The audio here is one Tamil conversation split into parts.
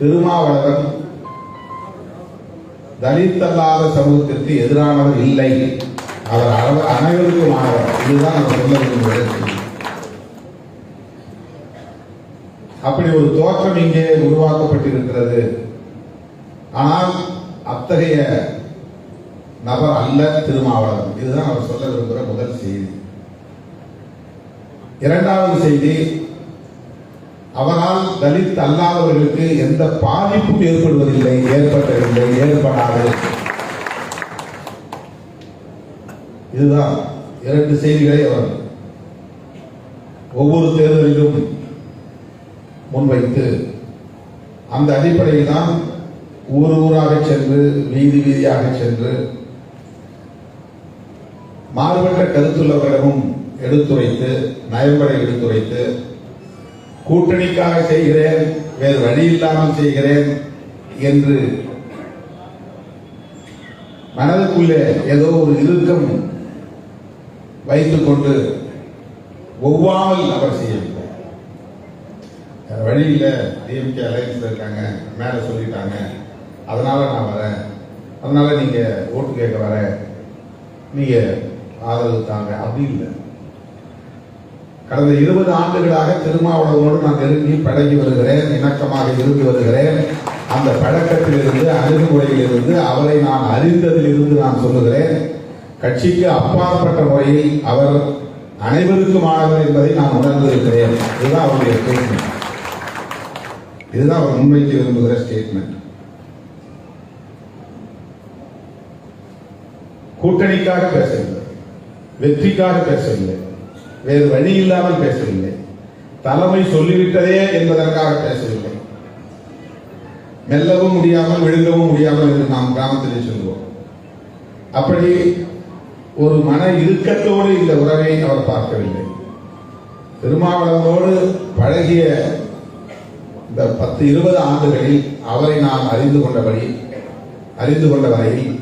திருமாவளவன் தலித்தல்லாத சமூகத்திற்கு எதிரானவர் இல்லை. அவர் அளவு அனைவருக்கும் ஆனவர் இதுதான் அவர் சொல்ல விரும்புகிற அப்படி ஒரு தோற்றம் இங்கே உருவாக்கப்பட்டிருக்கிறது. ஆனால் அத்தகைய நபர் அல்ல திருமாவளவன். இதுதான் அவர் சொல்ல விரும்புகிற முதல் செய்தி. இரண்டாவது செய்தி அவரால் தலித் அல்லாதவர்களுக்கு எந்த பாதிப்பும் ஏற்படுவதில்லை ஏற்பட்டதில்லை ஏற்படாது. இதுதான் இரண்டு செய்திகளை அவர் ஒவ்வொரு தேர்தலிலும் முன்வைத்து அந்த அடிப்படையில் தான் ஊர் ஊராக சென்று வீதி வீதியாக சென்று மாறுபட்ட கருத்துள்ளவர்களிடமும் எடுத்துரைத்து நயம்படை எடுத்துரைத்து கூட்டணிக்காக செய்கிறேன் வேறு வழி இல்லாமல் செய்கிறேன் என்று மனதுக்குள்ளே ஏதோ ஒரு இறுக்கம் வைத்துக் கொண்டு ஒவ்வாமல் அவர் செய்யவில்லை. வழி இல்லை டிஎம்கே அலையன்ஸ்ல இருக்காங்க மேலே சொல்லிட்டாங்க. அதனால நான் வரேன். அதனால நீங்க ஓட்டு கேட்க வரேன். நீங்க ஆதரவு தாங்க. அப்படி இல்லை. கடந்த இருபது ஆண்டுகளாக திருமாவளவனோடு நான் நெருங்கி பழகி வருகிறேன் இணக்கமாக இருந்து வருகிறேன். அந்த பழக்கத்திலிருந்து அணுகுமுறையிலிருந்து அவரை நான் அறிந்ததிலிருந்து நான் சொல்லுகிறேன். கட்சிக்கு அப்பாற்பட்ட முறையில் அவர் அனைவருக்குமானவர் என்பதை நான் உணர்ந்திருக்கிறேன். இதுதான் அவருடைய ஸ்டேட்மெண்ட் இதுதான் அவர் முன்வைக்க விரும்புகிற ஸ்டேட்மெண்ட் கூட்டணிக்காக பேசவில்லை. வெற்றிக்காக பேசவில்லை. வேறு வழி இல்லாமல் பேசவில்லை. தலைமை சொல்லிவிட்டதே என்பதற்காக பேசவில்லை. மெல்லவும் முடியாமல் விழுங்கவும் முடியாமல் என்று நாம் கிராமத்திலே சொல்லுவோம். அப்படி ஒரு மன இறுக்கத்தோடு இந்த உறவை அவர் பார்க்கவில்லை. திருமாவளவனோடு பழகிய இந்த பத்து இருபது ஆண்டுகளில் அவரை நாம் அறிந்து கொண்டபடி அறிந்து கொண்ட வரையில்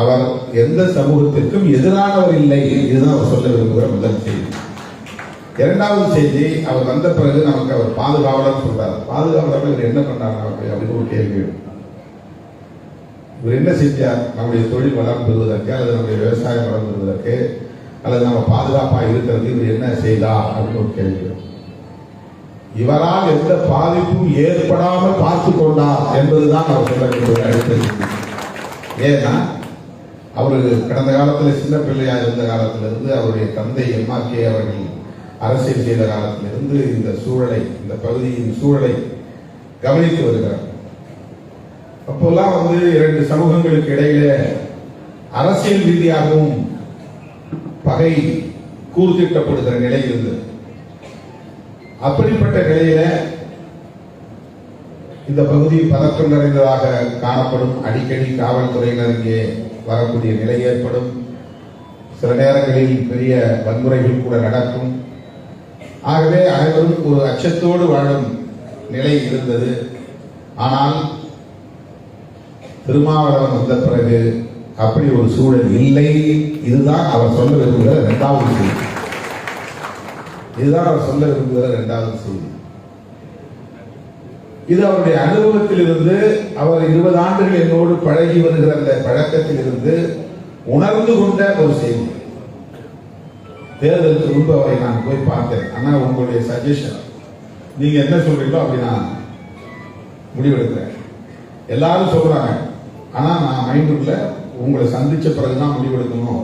அவர் எந்த சமூகத்திற்கும் எதிரானவர் இல்லை. இதுதான் அவர் சொல்ல விரும்புகிற முதல் செய்தி. இரண்டாவது செய்தி அவர் வந்த பிறகு நமக்கு அவர் பாதுகாவலர் சொல்றார். பாதுகாவலர் இவர் என்ன பண்றாங்க நமக்கு? அப்படின்னு ஒரு கேள்வி இவர் என்ன செஞ்சார்? நம்முடைய தொழில் வளம் பெறுவதற்கு அல்லது நம்முடைய விவசாயம் வளம் பெறுவதற்கு அல்லது நம்ம பாதுகாப்பாக இருக்கிறது இவர் என்ன செய்தார்? அப்படின்னு ஒரு கேள்வி இவரால் எந்த பாதிப்பும் ஏற்படாமல் பார்த்து கொண்டார் என்பதுதான் அவர் சொல்ல வேண்டிய அடுத்த ஏன்னா அவர் கடந்த காலத்தில் சின்ன பிள்ளையா இருந்த காலத்திலிருந்து அவருடைய தந்தை எம்ஆர்கே அவர்கள் அரசியல் செய்த காலத்திலிருந்து இந்த சூழலை இந்த பகுதியின் சூழலை கவனித்து வருகிறார். அப்போல்லாம் வந்து இரண்டு சமூகங்களுக்கு இடையில அரசியல் ரீதியாகவும் பகை கூர்த்திட்டப்படுகிற நிலை இருந்தது. அப்படிப்பட்ட நிலையில இந்த பகுதி பதற்றம் நிறைந்ததாக காணப்படும். அடிக்கடி காவல்துறையினர் இங்கே வரக்கூடிய நிலை ஏற்படும். சில நேரங்களில் பெரிய வன்முறைகள் கூட நடக்கும். ஆகவே அனைவரும் ஒரு அச்சத்தோடு வாழும் நிலை இருந்தது. ஆனால் திருமாவளவன் வந்த பிறகு அப்படி ஒரு சூழல் இல்லை. இதுதான் அவர் சொல்ல விரும்புகிற இரண்டாவது சூழல். இதுதான் அவர் சொல்ல விரும்புகிற இரண்டாவது சூழல். இது அவருடைய அனுபவத்தில் இருந்து அவர் இருபது ஆண்டுகள் என்னோடு பழகி வருகிற அந்த பழக்கத்தில் இருந்து உணர்ந்து கொண்ட ஒரு செய்தி. தேர்தலுக்கு முன்பு அவரை நான் போய் பார்த்தேன். ஆனா உங்களுடைய சஜஷன் நீங்க என்ன சொல்றீங்களோ அப்படி நான் முடிவெடுக்கிறேன். எல்லாரும் சொல்றாங்க. ஆனா நான் மைண்டுக்குள்ள உங்களை சந்திச்ச பிறகுதான் முடிவெடுக்கணும்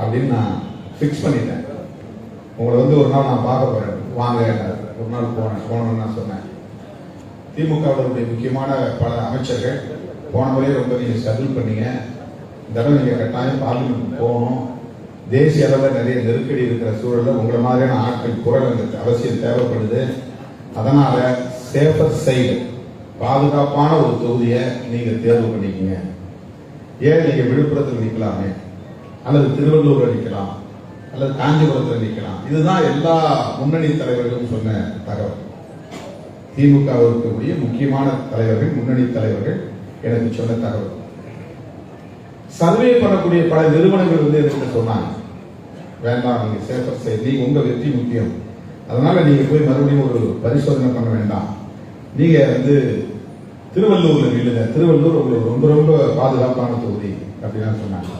அப்படின்னு நான் ஃபிக்ஸ் பண்ணிட்டேன். உங்களை வந்து ஒரு நாள் நான் பார்க்க போறேன். வாங்க ஒரு நாள் போனேன் போனோம்னு நான் சொன்னேன். திமுகவுடைய முக்கியமான பல அமைச்சர்கள் போன முறையே ரொம்ப நீங்க ஸ்ட்ரகிள் பண்ணீங்க. இந்த தடவை நீங்க கட்டாயம் பார்லிமெண்ட் போகணும். தேசிய அளவில் நிறைய நெருக்கடி இருக்கிற சூழலில் உங்களை மாதிரியான ஆட்கள் குரல் எனக்கு அவசியம் தேவைப்படுது. அதனால சேஃபர் சைடு பாதுகாப்பான ஒரு தொகுதியை நீங்கள் தேர்வு பண்ணிக்கங்க. ஏன் நீங்கள் விழுப்புரத்தில் நிற்கலாமே அல்லது திருவள்ளூரில் நிற்கலாம் அல்லது காஞ்சிபுரத்தில் நிற்கலாம் இதுதான் எல்லா முன்னணி தலைவர்களும் சொன்ன தகவல். திமுக இருக்கக்கூடிய முக்கியமான தலைவர்கள் முன்னணி தலைவர்கள் எனக்கு சொன்ன தகவல். சர்வே பண்ணக்கூடிய பல நிறுவனங்கள் வந்து எனக்கு சொன்னாங்க. வேண்டாம் நீங்க சேஃபர் சைட் நீங்க உங்க வெற்றி முக்கியம். அதனால நீங்க போய் மறுபடியும் ஒரு பரிசோதனை பண்ண வேண்டாம். நீங்க வந்து திருவள்ளூர்ல நில்லுங்க. திருவள்ளூர் உங்களுக்கு ரொம்ப ரொம்ப பாதுகாப்பான தொகுதி அப்படின்னு சொன்னாங்க.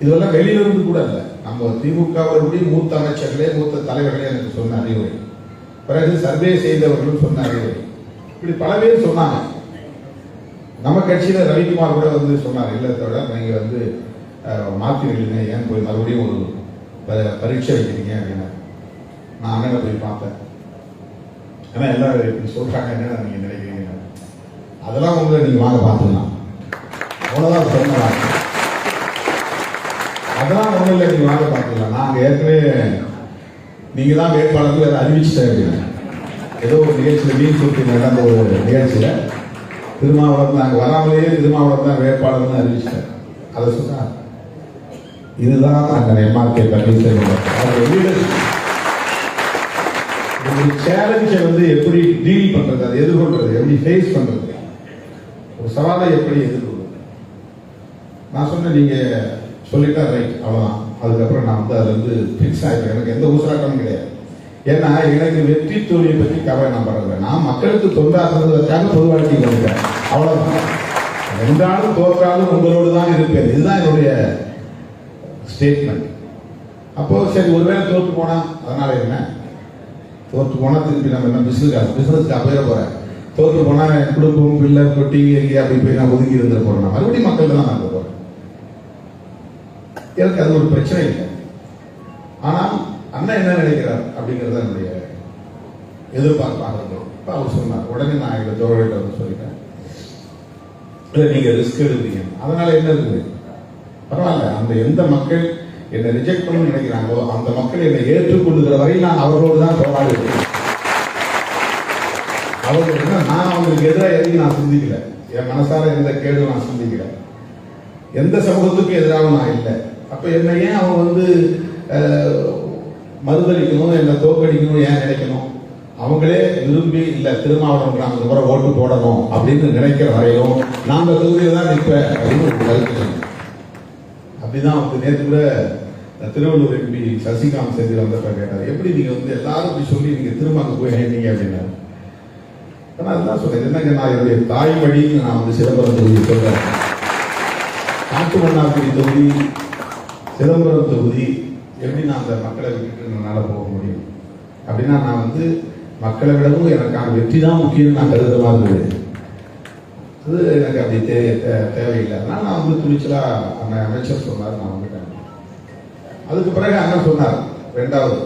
இதெல்லாம் வெளியிலிருந்து கூட இல்ல. நம்ம திமுகவருடைய மூத்த அமைச்சர்களே மூத்த தலைவர்களே எனக்கு சொன்ன அறிவுரை. பிறகு சர்வே செய்தவர்களும் சொன்ன அறிவுரை. இப்படி பல பேர் சொன்னாங்க. நம்ம கட்சியில ரவிக்குமார் கூட வந்து சொன்னார் இல்லத்தோட தவிர நீங்க வந்து மாற்றி வைக்கிறீங்க ஏன் போய் மறுபடியும் ஒரு ப- பரீட்சை வைக்கிறீங்க அப்படின்னு. நான் அண்ணனை போய் பார்த்தேன் ஏன்னா எல்லாரும் இப்படி சொல்றாங்க என்ன நீங்க நினைக்கிறீங்க? அதெல்லாம் உங்களை நீங்க வாங்க பார்த்துக்கலாம். அவ்வளவுதான் சொன்ன அதெல்லாம் ஒன்றும் இல்லை நீங்கள் வாங்க பார்த்துக்கலாம். நாங்கள் ஏற்கனவே நீங்கள் தான் வேட்பாளர்கள் அதை அறிவிச்சுட்டேன் அப்படின்னு. ஏதோ ஒரு நிகழ்ச்சியில் மீன் சுற்றி நடந்த ஒரு நிகழ்ச்சியில் திருமாவளம் நாங்கள் வராமலேயே திருமாவளம் தான் வேட்பாளர்னு அறிவிச்சிட்டேன். அதை சொன்னா இதுதான் அந்த எம்ஆர்கே பன்னீர்செல்வம் அவர் ஒரு சேலஞ்சை வந்து எப்படி டீல் பண்ணுறது அதை எதிர்கொள்றது எப்படி ஃபேஸ் பண்ணுறது ஒரு சவாலை எப்படி எதிர்கொள்வது? நான் சொன்னேன் நீங்கள் சொல்லிட்டா ரைட் அவ்வளோதான் அதுக்கப்புறம் நான் வந்து அதுலேருந்து ஃபிக்ஸ் ஆகிட்டேன் எனக்கு எந்த ஊசலாட்டமும் கிடையாது. ஏன்னா எனக்கு வெற்றி தோல்வியை பற்றி கவலை நான் படுறதில்லை நான் மக்களுக்கு தொண்டாற்றுறதுக்காக பொது வாழ்க்கைக்கு அவ்வளோதான் அவ்வளவுதான். வென்றாலும் தோற்றாலும் உங்களோடு தான் இருப்பேன். இதுதான் என்னுடைய ஸ்டேட்மெண்ட் அப்போ சரி ஒருவேளை தோற்று போனா அதனால என்ன? தோற்று போனா திருப்பி நம்ம என்ன பிசினஸ் பிசினஸ்க்கு போயிட போறேன் தோற்று போனா என் குடும்பம் பிள்ளை கொட்டி எங்கே அப்படி போய் நான் ஒதுங்கி இருந்துட போறேன் மறுபடியும் மக்கள் தான் நான் போறேன் எனக்கு அது ஒரு பிரச்சனை இல்லை. ஆனால் அண்ணன் என்ன நினைக்கிறார் அப்படிங்கிறது தான் என்னுடைய எதிர்பார்ப்பாக இருக்கும் இப்போ அவர் சொன்னார். உடனே நான் எங்க தோழர்கிட்ட வந்து சொல்லிட்டேன். இல்லை நீங்க ரிஸ்க் எடுக்கிறீங்க அதனால என்ன இருக்குது? பரவாயில்ல. அந்த எந்த மக்கள் என்னை ரிஜெக்ட் பண்ணணும்னு நினைக்கிறாங்களோ அந்த மக்கள் என்னை ஏற்றுக்கொள்ளுகிற வரை நான் அவர்களோடு தான் போராடி இருக்கேன் அவர்கள் என்ன நான் அவங்களுக்கு எதிராக எதையும் நான் சிந்திக்கல. என் மனசார எந்த கேடும் நான் சிந்திக்கல. எந்த சமூகத்துக்கும் எதிராக நான் இல்லை. அப்ப என்ன ஏன் அவன் வந்து மறுதளிக்கணும் என்னை தோக்கடிக்கணும் ஏன் நினைக்கணும்? அவங்களே விரும்பி இல்ல திருமாவளவன் நாங்க முறை ஓட்டு போடணும் அப்படின்னு நினைக்கிற வரையிலும் நான் அந்த தான் நிற்பேன் அப்படின்னு ஒரு கருத்து அப்படிதான் வந்து நேற்று கூட திருவள்ளூர் எம்பி சசிகாந்த் செந்தில் வந்தப்ப கேட்டார். எப்படி நீங்க வந்து எல்லாரும் இப்படி சொல்லி நீங்க திரும்ப அங்க போய் இணைந்தீங்க அப்படின்னா ஆனா அதுதான் சொல்றேன். என்னங்க நான் என்னுடைய தாய்மொழி நான் வந்து சிதம்பரம் தொகுதி சொல்றேன். காட்டுமன்னாக்குடி தொகுதி சிதம்பரம் தொகுதி எப்படி நான் அந்த மக்களை விட்டுட்டு என்னால் போக முடியும்? அப்படின்னா நான் வந்து மக்களை விடவும் எனக்கான வெற்றி தான் முக்கியம்னு நான் கருதுற இருந்தது. அது எனக்கு அப்படி தே தே- தேவையில்லை. நான் வந்து துணிச்சலா அந்த அமைச்சர் சொன்னார் நான் வந்துட்டேன் அதுக்கு பிறகு அண்ணன் சொன்னார் ரெண்டாவது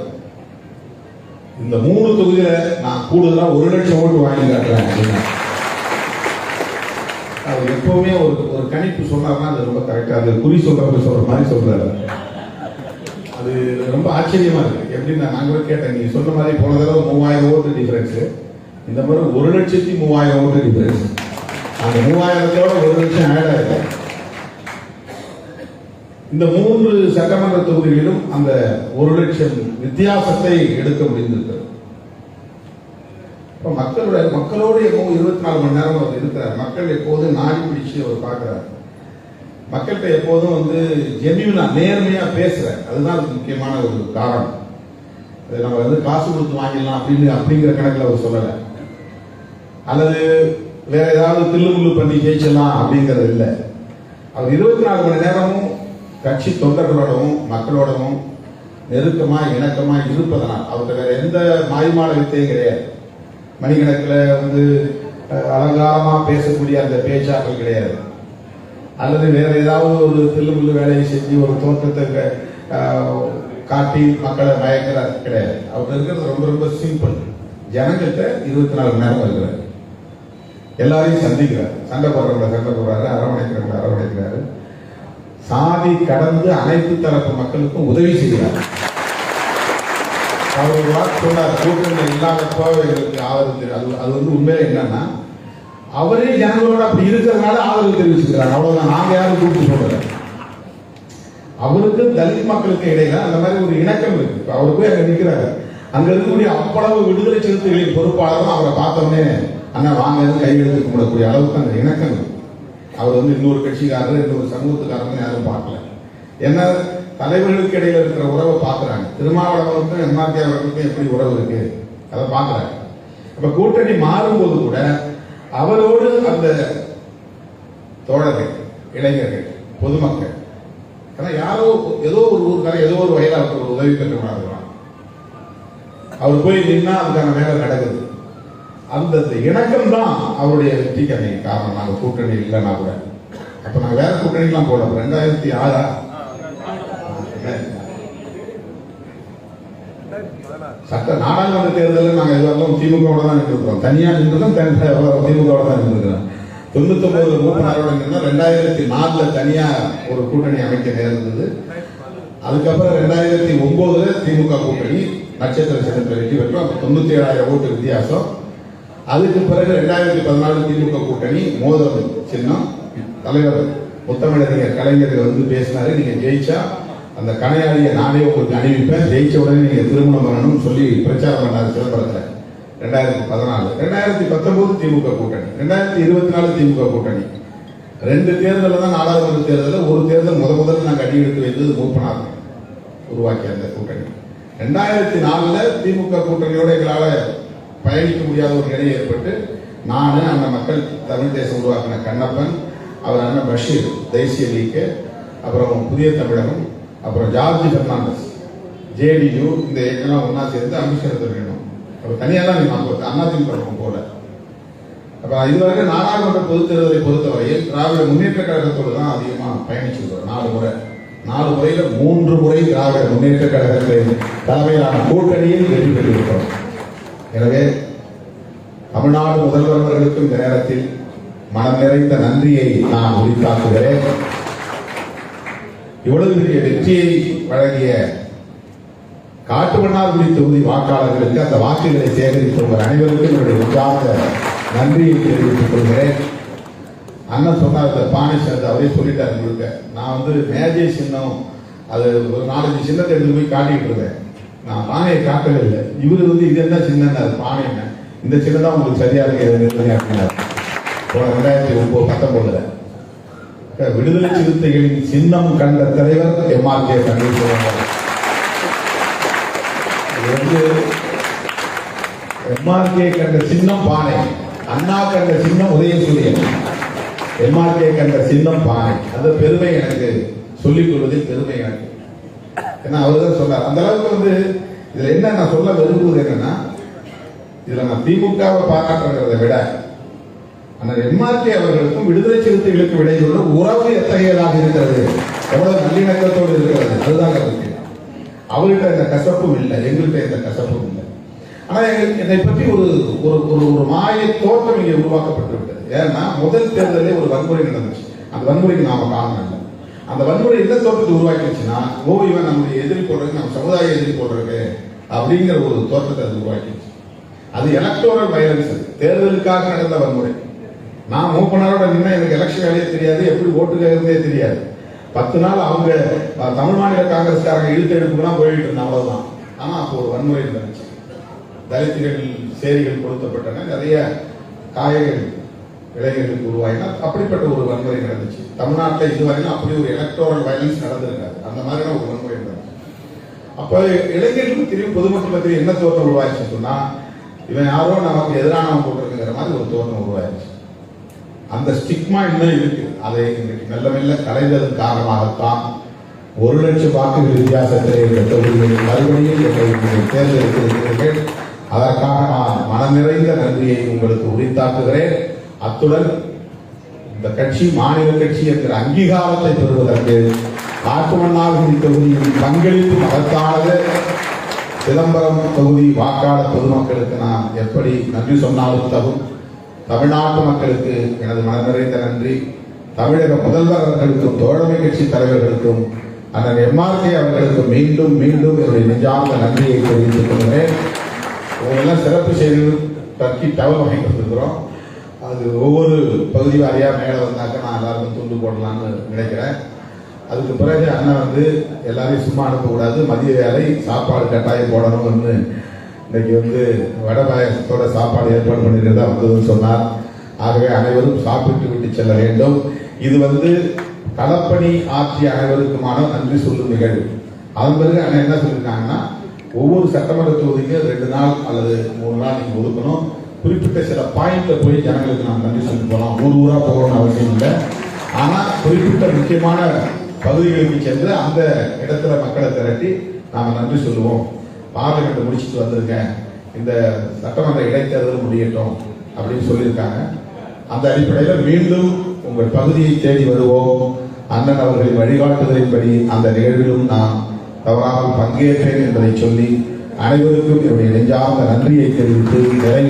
இந்த மூணு தொகுதியில நான் கூடுதலா ஒரு லட்சம் ஓட்டு வாங்கி காட்டுறேன் அப்படின்னா. அவர் எப்பவுமே ஒரு ஒரு கணிப்பு சொன்னார்னா அது ரொம்ப கரெக்டா அது குறி சொல்றவங்க சொல்ற மாதிரி சொல்றாரு. அது ரொம்ப ஆச்சரியமா இருக்கு. எப்படின்னா நான் கூட கேட்டேன் நீங்க சொன்ன மாதிரி போன தடவை மூவாயிரம் ஓட்டு டிஃபரன்ஸ் இந்த மாதிரி ஒரு லட்சத்தி மூவாயிரம் ஓட்டு டிஃபரன்ஸ் அந்த மூவாயிரத்தோட ஒரு லட்சம் ஆட் ஆயிருக்கு இந்த மூன்று சட்டமன்ற தொகுதிகளிலும் அந்த ஒரு லட்சம் வித்தியாசத்தை எடுக்க முடிந்திருக்கிறது. இப்போ மக்களோட மக்களோடு எப்பவும் இருபத்தி நாலு மணி நேரம் அவர் இருக்கிறார். மக்கள் எப்போதும் நாடி பிடிச்சு அவர் பார்க்கிறார். மக்கள்கிட்ட எப்போதும் வந்து ஜென்யூனா நேர்மையா பேசுறார். அதுதான் அதுக்கு முக்கியமான ஒரு காரணம். நம்ம வந்து காசு கொடுத்து வாங்கிடலாம் அப்படின்னு அப்படிங்கிற கணக்கில் அவர் சொல்லலை. அல்லது வேற ஏதாவது தில்லுமுள்ளு பண்ணி ஜெயிச்சிடலாம் அப்படிங்கிறது இல்லை. அவர் இருபத்தி நாலு மணி நேரமும் கட்சி தொண்டர்களோடவும் மக்களோடவும் நெருக்கமா இணக்கமா இருப்பதனால் அவர்கிட்ட வேற எந்த மாய்மால வித்தையும் கிடையாது. மணிக்கணக்கில் வந்து அலங்காரமா பேசக்கூடிய அந்த பேச்சாக்கள் கிடையாது. அல்லது வேற ஏதாவது ஒரு தில்லுமுள்ளு வேலையை செஞ்சு ஒரு தோற்றத்தை காட்டி மக்களை மயக்கிறார் கிடையாது. அவர் இருக்கிறது ரொம்ப ரொம்ப சிம்பிள் ஜனங்கிட்ட இருபத்தி நாலு மணி நேரம் இருக்கிறார் எல்லாரையும் சந்திக்கிறார். சண்டை போடுறவங்களை சண்டை போடுறாரு அரவணைக்கிறவங்களை அரவணைக்கிறாரு. சாதி கடந்து அனைத்து தரப்பு மக்களுக்கும் உதவி செய்கிறார். அவர் ஒரு சொன்னார் கூட்டங்கள் இல்லாதப்போ எங்களுக்கு ஆதரவு தெரியும் அது அது வந்து உண்மையில என்னன்னா அவரே ஜனங்களோட அப்படி இருக்கிறதுனால ஆதரவு தெரிவிச்சுக்கிறார். அவ்வளவுதான். நாங்க யாரும் கூப்பிட்டு சொல்றேன் அவருக்கு தலித் மக்களுக்கு இடையில அந்த மாதிரி ஒரு இணக்கம் இருக்கு. இப்ப போய் அங்க நிற்கிறாரு அங்க இருக்கக்கூடிய அவ்வளவு விடுதலை சிறுத்தைகளின் பொறுப்பாளரும் அவரை பார்த்தோன்னே அண்ணா வாங்க கையெழுத்து கும்பிடக்கூடிய அளவுக்கு அந்த இணக்கம் அவர் வந்து இன்னொரு கட்சிக்காரர் இன்னொரு சமூகத்துக்காரங்க யாரும் பார்க்கல. ஏன்னா தலைவர்களுக்கு இடையில இருக்கிற உறவை பார்க்கறாங்க. திருமாவளவனுக்கும் எம்ஆர்கே அவர்களுக்கும் எப்படி உறவு இருக்கு? அதை பார்க்கறாங்க. அப்ப கூட்டணி மாறும்போது கூட அந்த தோழர்கள் இளைஞர்கள் பொதுமக்கள் ஏன்னா யாரோ ஏதோ ஒரு ஊருக்கார ஏதோ ஒரு வகையில் அவருக்கு ஒரு உதவி பெற்ற கொண்டாடுறான் அவர் போய் நின்னா அதுக்கான வேலை நடக்குது. அந்த இணக்கம் தான் அவருடைய வெற்றிக்கு அன்னைக்கு காரணம் நாங்கள் கூட்டணி இல்லைன்னா கூட. அப்ப நாங்க வேற கூட்டணிக்கெல்லாம் போட ரெண்டாயிரத்தி ஆறா? சட்ட நாடாளுமன்ற தேர்தலில் நாங்கள் இதுவரைக்கும் திமுகவோட தான் நின்றுருக்கோம் தனியா நின்றுதான் திமுகவோட தான் நின்றுருக்கிறோம் தொண்ணூத்தொன்பது மூப்பனாரோட நின்று ரெண்டாயிரத்தி நாலுல தனியா ஒரு கூட்டணி அமைக்க நேர்ந்தது. அதுக்கப்புறம் ரெண்டாயிரத்தி ஒன்பதுல திமுக கூட்டணி நட்சத்திர சின்னத்தில் வெற்றி பெற்றோம். தொண்ணூற்றி தொண்ணூத்தி ஏழாயிரம் ஓட்டு வித்தியாசம். அதுக்கு பிறகு ரெண்டாயிரத்தி பதினாலு திமுக கூட்டணி மோதல் சின்னம். தலைவர் முத்தமிழறிஞர் கலைஞர் வந்து பேசினாரு நீங்க ஜெயிச்சா அந்த கனையாளியை நானே உங்களுக்கு அணிவிப்பேன். ஜெயிச்ச உடனே நீங்க திருமணம் பண்ணணும்னு சொல்லி பிரச்சாரம் பண்ணாரு சிதம்பரத்தில் ரெண்டாயிரத்தி பதினாலு. ரெண்டாயிரத்தி பத்தொன்பது திமுக கூட்டணி. ரெண்டாயிரத்தி இருபத்தி நாலு திமுக கூட்டணி. ரெண்டு தேர்தலில் தான் நாடாளுமன்ற தேர்தலில் ஒரு தேர்தல் முத முதல்ல நாங்கள் அடி எடுத்து வைத்தது மூப்பனார் உருவாக்கிய அந்த கூட்டணி. ரெண்டாயிரத்தி நாலில் திமுக கூட்டணியோட எங்களால் பயணிக்க முடியாத ஒரு நிலை ஏற்பட்டு நான் அந்த மக்கள் தமிழ் தேசம் உருவாக்கின கண்ணப்பன் அவர் அண்ணன் பஷீர் தேசிய லீக்கு அப்புறம் புதிய தமிழகம் அப்புறம் ஜார்ஜ் பெர்னாண்டஸ் ஜேடியு இந்த இயக்கம்லாம் ஒன்றா சேர்ந்து அமித்ஷரத்தை வேணும் அப்போ தனியாக தான் நான் அதிமுக பக்கம் போல. அப்போ இதுவரைக்கும் நாடாளுமன்ற பொதுத் தேர்தலை பொறுத்தவரையில் திராவிட முன்னேற்ற கழகத்தோடு தான் அதிகமாக பயணிச்சிருக்கிறோம் நாலு முறை. நாலு முறையில் மூன்று முறை திராவிட முன்னேற்ற கழகத்தின் தலைமையிலான கூட்டணியில் வெற்றி பெற்றிருக்கிறோம். எனவே தமிழ்நாடு முதல்வர் அவர்களுக்கும் இந்த நேரத்தில் மனம் நிறைந்த நன்றியை நான் உரித்தாக்குகிறேன். இவ்வளவு பெரிய வெற்றியை வழங்கிய காட்டுமன்னார்குடி தொகுதி வாக்காளர்களுக்கு அந்த வாக்குகளை சேகரித்து உங்கள் அனைவருக்கும் என்னுடைய உற்சாக நன்றியை தெரிவித்துக் கொள்கிறேன். அண்ணன் சொன்னார் இந்த பானை சேர்ந்து அவரே சொல்லிட்டார் முழுக்க. நான் வந்து மேஜை சின்னம் அது ஒரு நாலஞ்சு சின்னத்தை எடுத்து போய் காட்டிட்டு இருந்தேன். நான் பானையை காட்டவே இல்லை. இவரு வந்து இது என்ன சின்னம் அது பானை என்ன? இந்த சின்னம் தான் உங்களுக்கு சரியா இருக்கு அப்படின்னாரு போன ரெண்டாயிரத்தி ஒன்பது பத்தொன்பதுல. விடுதலை சிறுத்தைகளின் சின்னம் கண்ட தலைவர் எம்ஆர் கே இது வந்து எம்ஆர்கே கண்ட சின்னம் பானை. அண்ணா கண்ட சின்னம் உதயசூரியன். எம்ஆர்கே கண்ட சின்னம் பானை. அந்த பெருமை எனக்கு. சொல்லிக் கொள்வதில் பெருமை எனக்கு. ஏன்னா அவர் தான் சொன்னார். அந்த அளவுக்கு வந்து இதுல என்ன நான் சொல்ல விரும்புவது என்னன்னா இதுல நான் திமுகவை பாராட்டுறதை விட ஆனால் எம்ஆர்கே அவர்களுக்கும் விடுதலை சிறுத்தைகளுக்கு இடையிலுள்ள உறவு எத்தகையதாக இருக்கிறது? எவ்வளவு நல்லிணக்கத்தோடு இருக்கிறது? அதுதான் முக்கியம் அவர்கிட்ட இந்த கசப்பும் இல்லை. எங்கள்கிட்ட இந்த கசப்பும் இல்லை. ஆனால் எங்க- என்னை பற்றி ஒரு ஒரு ஒரு ஒரு மாய தோற்றம் இங்கே உருவாக்கப்பட்டு விட்டது. ஏன்னா முதல் தேர்தலே ஒரு வன்முறை நடந்துச்சு. அந்த வன்முறைக்கு நாம காரணம் இல்லை அந்த வன்முறை எந்த தோற்றத்தை உருவாக்கிடுச்சுன்னா ஓ இவன் நம்முடைய எதிரி போடுறதுக்கு நம்ம சமுதாய எதிரி போடுறதுக்கு அப்படிங்கிற ஒரு தோற்றத்தை அது உருவாக்கிடுச்சு. அது எலக்டோரல் வயலன்ஸ் தேர்தலுக்காக நடந்த வன்முறை. நான் மூப்பனரோட நின்னா எனக்கு எலெக்ஷன் வேலையே தெரியாது எப்படி ஓட்டு கேட்கறதே தெரியாது. பத்து நாள் அவங்க தமிழ் மாநில காங்கிரஸ்காரங்க இழுத்து எடுப்புலாம் போயிட்டு இருந்தாங்க அவ்வளவுதான். ஆனா அப்போ ஒரு வன்முறை நடந்துச்சு. தலித்துகள் சேரிகள் பொருத்தப்பட்டன. நிறைய காயங்கள். இளைஞர்களுக்கு உருவாயினா அப்படிப்பட்ட ஒரு வன்முறை நடந்துச்சு. தமிழ்நாட்டில் இதுவரையிலும் அப்படி ஒரு எலக்டோரல் வயலன்ஸ் நடந்திருக்காது. அந்த மாதிரியான ஒரு வன்முறை நடந்துச்சு. அப்போ இளைஞர்களுக்கு தெரியும் பொதுமக்கள் பற்றி என்ன தோற்றம் உருவாயிடுச்சு சொன்னால் இவன் யாரோ நமக்கு எதிரானவன் போட்டிருக்குங்கிற மாதிரி ஒரு தோற்றம் உருவாயிடுச்சு. அந்த ஸ்டிக்மா இன்னும் இருக்கு. அதை இன்றைக்கு மெல்ல மெல்ல கலைந்ததன் காரணமாகத்தான் ஒரு லட்சம் வாக்குகள் வித்தியாசத்தில் இந்த தொகுதிகளில் மறுபடியும் இந்த தொகுதிகளை தேர்ந்தெடுத்திருக்கிறீர்கள். அதற்காக நான் மனம் நிறைந்த நன்றியை உங்களுக்கு உரித்தாக்குகிறேன். அத்துடன் இந்த கட்சி மாநில கட்சி என்கிற அங்கீகாரத்தை பெறுவதற்கு காட்டுமன்னார்குடி தொகுதியின் பங்களிப்பு மகத்தானது. சிதம்பரம் தொகுதி வாக்காளர் பொதுமக்களுக்கு நான் எப்படி நன்றி சொன்னாலும் தகும். தமிழ்நாட்டு மக்களுக்கு எனது மனநிறைந்த நன்றி. தமிழக முதல்வர் அவர்களுக்கும் தோழமை கட்சி தலைவர்களுக்கும் அண்ணன் எம்ஆர்கே அவர்களுக்கு மீண்டும் மீண்டும் என்னுடைய நெஞ்சார்ந்த நன்றியை தெரிவித்துக் கொள்கிறேன். உங்களெல்லாம் சிறப்பு செய்திகள் டர்க்கி தவறு வாங்கி கொடுத்துருக்குறோம் அது ஒவ்வொரு பகுதி வாரியாக மேலே வந்தாக்க நான் எல்லாருக்கும் துண்டு போடலான்னு நினைக்கிறேன். அதுக்கு பிறகு அண்ணா வந்து எல்லாரையும் சும்மா அனுப்பக்கூடாது. மதிய வேலை சாப்பாடு கட்டாயம் போடணும்னு இன்னைக்கு வந்து வட பாயசத்தோட சாப்பாடு ஏற்பாடு பண்ணிருக்கிறதா வந்ததுன்னு சொன்னார். ஆகவே அனைவரும் சாப்பிட்டு விட்டு செல்ல வேண்டும். இது வந்து களப்பணி ஆற்றிய அனைவருக்குமான நன்றி சொல்லும் நிகழ்வு. அதன் பிறகு அண்ணன் என்ன சொல்லியிருக்காங்கன்னா ஒவ்வொரு சட்டமன்ற தொகுதிக்கும் ரெண்டு நாள் அல்லது மூணு நாள் நீங்கள் ஒதுக்கணும். குறிப்பிட்ட சில பாயிண்ட்ல போய் ஜனங்களுக்கு நான் நன்றி சொல்லணும் போகலாம் ஊர் ஊரா போகணும்னு அவசியம் இல்லை. ஆனா குறிப்பிட்ட முக்கியமான பகுதிகளுக்கு சென்று அந்த இடத்துல மக்களை திரட்டி நாம நன்றி சொல்லுவோம். பார்லிமெண்ட் முடிச்சுட்டு வந்திருக்கேன். இந்த சட்டமன்ற இடைத்தேர்தல் முடியட்டும் அப்படின்னு சொல்லியிருக்காங்க. அந்த அடிப்படையில் மீண்டும் உங்கள் பகுதியை தேடி வருவோம். அண்ணன் அவர்களின் வழிகாட்டுதலின்படி அந்த நிகழ்விலும் நான் தவறாமல் பங்கேற்றேன் என்பதை சொல்லி அனைவருக்கும் என்னுடைய நெஞ்சார்ந்த நன்றியை தெரிவித்து நிறைவு